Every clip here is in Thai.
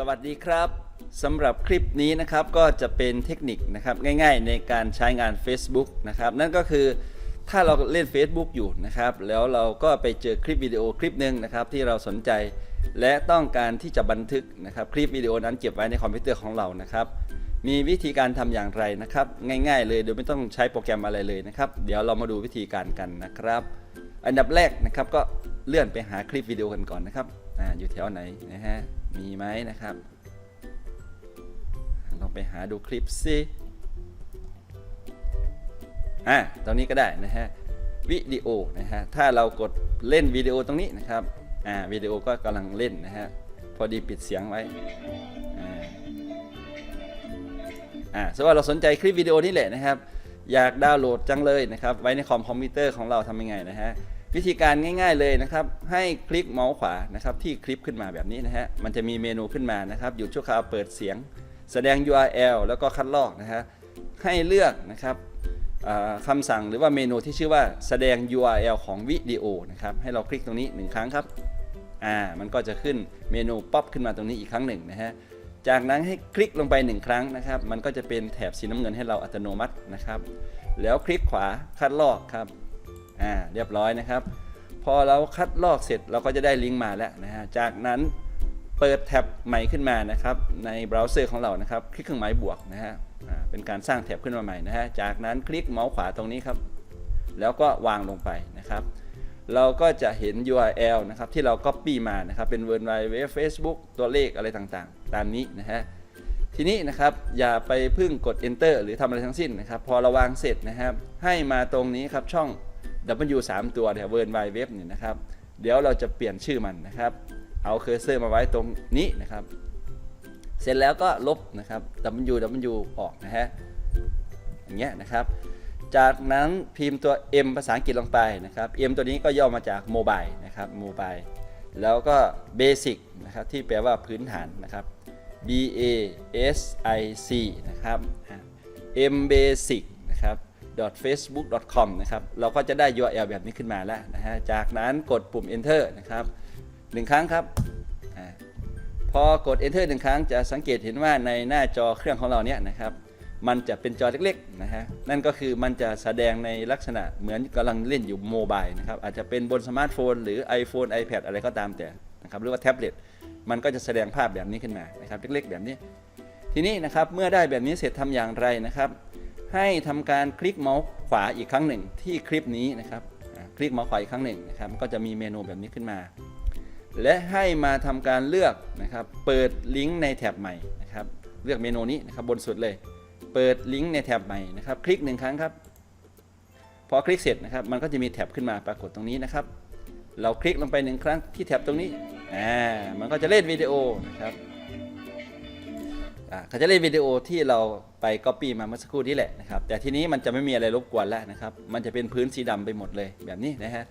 สวัสดีครับสำหรับคลิปนี้นะครับก็จะเป็นเทคนิคนะครับง่ายๆ ในการใช้งาน Facebook นะครับนั่นก็คือถ้าเราเล่น Facebook อยู่นะครับ แล้วเราก็ไปเจอคลิปวิดีโอคลิปหนึ่งนะครับที่เราสนใจ และต้องการที่จะบันทึกนะครับคลิปวิดีโอนั้นเก็บไว้ในคอมพิวเตอร์ของเรานะครับ มีวิธีการทำอย่างไรนะครับ ง่ายๆ เลยโดยไม่ต้องใช้โปรแกรมอะไรเลยนะครับ เดี๋ยวเรามาดูวิธีการกันนะครับ อันดับแรกนะครับก็เลื่อนไปหาคลิปวิดีโอกันก่อนนะครับ อาอยู่แถวไหนนะฮะ มีไหมนะครับ ลองไปหาดูคลิปสิอะตรงนี้ก็ได้นะฮะ วิดีโอนะฮะ ถ้าเรากดเล่นวิดีโอตรงนี้นะครับ อ่าวิดีโอก็กำลังเล่นนะฮะ พอดีปิดเสียงไว้ อ่าอ่าสมมติว่าเราสนใจคลิปวิดีโอนี้แหละนะครับ อยากดาวน์โหลดจังเลยนะครับ ไว้ในคอมคอมพิวเตอร์ของเราทำยังไงนะฮะ วิธีการง่าย ๆเลยนะครับ ให้คลิกเมาส์ขวานะครับที่คลิปขึ้นมาแบบนี้นะฮะ มันจะมีเมนูขึ้นมานะครับหยุดชั่วคราวเปิดเสียง แสดง URL แล้วก็คัดลอกนะฮะ ให้เลือกนะครับคำสั่งหรือว่าเมนูที่ชื่อว่าแสดง URL ของวิดีโอนะครับ ให้เราคลิกตรงนี้หนึ่งครั้งครับ อ่า มันก็จะขึ้นเมนูป๊อปขึ้นมาตรงนี้อีกครั้งหนึ่งนะฮะ จากนั้นให้คลิกลงไปหนึ่งครั้งนะครับ มันก็จะเป็นแถบสีน้ำเงินให้เราอัตโนมัตินะครับ แล้วคลิกขวาคัดลอกครับ อ่าเรียบร้อยนะครับ พอเราคัดลอกเสร็จเราก็จะได้ลิงก์มาแล้วนะฮะจากนั้นเปิดแท็บใหม่ขึ้นมานะครับ ในเบราว์เซอร์ของเรานะครับ คลิกเครื่องหมายบวกนะฮะเป็นการสร้างแท็บขึ้นมาใหม่นะฮะจากนั้นคลิกเมาส์ขวาตรงนี้ครับ แล้วก็วางลงไปนะครับ เราก็จะเห็น URL นะครับที่เรา Copy มานะครับ เป็น w o r l d w i d e Web Facebook ตัวเลขอะไรต่างๆ ตามนี้นะฮะทีนี้นะครับอย่าไปพึ่งกด Enter หรือทำอะไรทั้งสิ้นนะครับ พอเราวางเสร็จนะครับ ให้มาตรงนี้ครับช่อง W 3ตัวเนี่ย w o r l d w i d e Web เนี่ยนะครับ เดี๋ยวเราจะเปลี่ยนชื่อมันนะครับ เอาเคอร์เซอร์มาไว้ตรงนี้นะครับ เสร็จแล้วก็ลบนะครับ W W ออกนะฮะ อย่างเงี้ยนะครับ จากนั้นพิมพ์ตัว M ภาษาอังกฤษลงไปนะครับ M ตัวนี้ก็ย่อมาจากโมบายนะครับโมบายแล้วก็ Basic นะครับที่แปลว่าพื้นฐานนะครับ B A S I C นะครับอะ M Basic นะครับ .facebook.com นะครับ เราก็จะได้ URL แบบนี้ขึ้นมาแล้วนะฮะ จากนั้นกดปุ่ม Enter นะครับหนึ่งครั้งครับอพอกด Enter หนึ่งครั้งจะสังเกตเห็นว่าในหน้าจอเครื่องของเราเนี่ยนะครับ มันจะเป็นจอเล็กๆนะฮะ นั่นก็คือมันจะแสดงในลักษณะเหมือนกำลังเล่นอยู่โมบายนะครับ อาจจะเป็นบนสมาร์ทโฟน หรือ iPhone iPad อะไรก็ตามแต่นะครับ หรือว่าแท็บเล็ต มันก็จะแสดงภาพแบบนี้ขึ้นมานะครับ เล็กๆ แบบนี้ ทีนี้นะครับ เมื่อได้แบบนี้เสร็จทำอย่างไรนะครับ ให้ทำการคลิกเมาส์ขวาอีกครั้งหนึ่งที่คลิปนี้นะครับ คลิกเมาส์ขวาอีกครั้งหนึ่งนะครับก็จะมีเมนูแบบนี้ขึ้นมา และให้มาทำการเลือกนะครับ เปิดลิงก์ในแท็บใหม่นะครับ เลือกเมนูนี้นะครับบนสุดเลย เปิดลิงก์ในแท็บใหม่นะครับ คลิกหนึ่งครั้งครับ พอคลิกเสร็จนะครับ มันก็จะมีแท็บขึ้นมาปรากฏตรงนี้นะครับ เราคลิกลงไปหนึ่งครั้งที่แท็บตรงนี้อ่ามันก็จะเล่นวิดีโอนะครับ เขาจะเล่นวิดีโอที่เราไป Copy มาเมื่อสักครู่นี้แหละนะครับ แต่ทีนี้มันจะไม่มีอะไรรบกวนแล้วนะครับ มันจะเป็นพื้นสีดำไปหมดเลยแบบนี้นะฮะ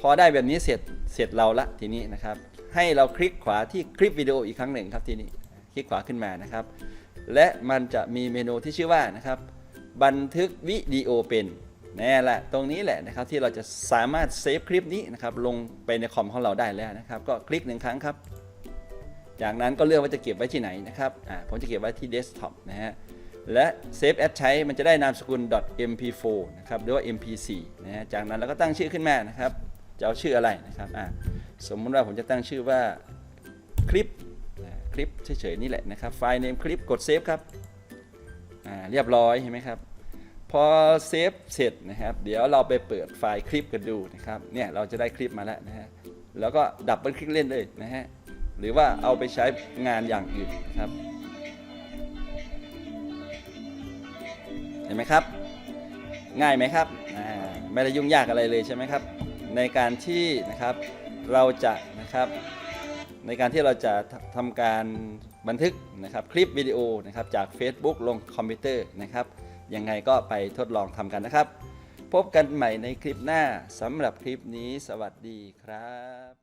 พอได้แบบนี้เสร็จเสร็จเราละทีนี้นะครับ ให้เราคลิกขวาที่คลิปวิดีโออีกครั้งหนึ่งครับทีนี้ คลิกขวาขึ้นมานะครับ และมันจะมีเมนูที่ชื่อว่านะครับ บันทึกวิดีโอเป็นนี่แหละ ตรงนี้แหละนะครับที่เราจะสามารถเซฟคลิปนี้นะครับลงไปในคอมของเราได้แล้วนะครับ ก็คลิกหนึ่งครั้งครับ จากนั้นก็เลือกว่าจะเก็บไว้ที่ไหนนะครับอ่าผมจะเก็บไว้ที่เดสก์ท็อปนะฮะและเซฟแอดใช้มันจะได้นามสกุล .mp4 นะครับหรือว่า mp4 นะฮะจากนั้นเราก็ตั้งชื่อขึ้นมานะครับจะเอาชื่ออะไรนะครับอ่าสมมุติว่าผมจะตั้งชื่อว่าคลิปคลิปเฉยๆนี่แหละนะครับไฟล์เนมคลิปกดเซฟครับอ่าเรียบร้อยเห็นไหมครับพอเซฟเสร็จนะครับเดี๋ยวเราไปเปิดไฟล์คลิปกันดูนะครับเนี่ยเราจะได้คลิปมาแล้วนะฮะแล้วก็ดับเบิลคลิกเล่นเลยนะฮะ หรือว่าเอาไปใช้งานอย่างอื่นครับ เห็นไหมครับ ง่ายไหมครับไม่ได้ยุ่งยากอะไรเลยใช่ไหมครับ ในการที่นะครับเราจะนะครับ ในการที่เราจะททำการบันทึกนะครับคลิปวิดีโอนะครับจาก Facebook ลงคอมพิวเตอร์นะครับยังไงก็ไปทดลองทำกันนะครับ พบกันใหม่ในคลิปหน้าสำหรับคลิปนี้สวัสดีครับ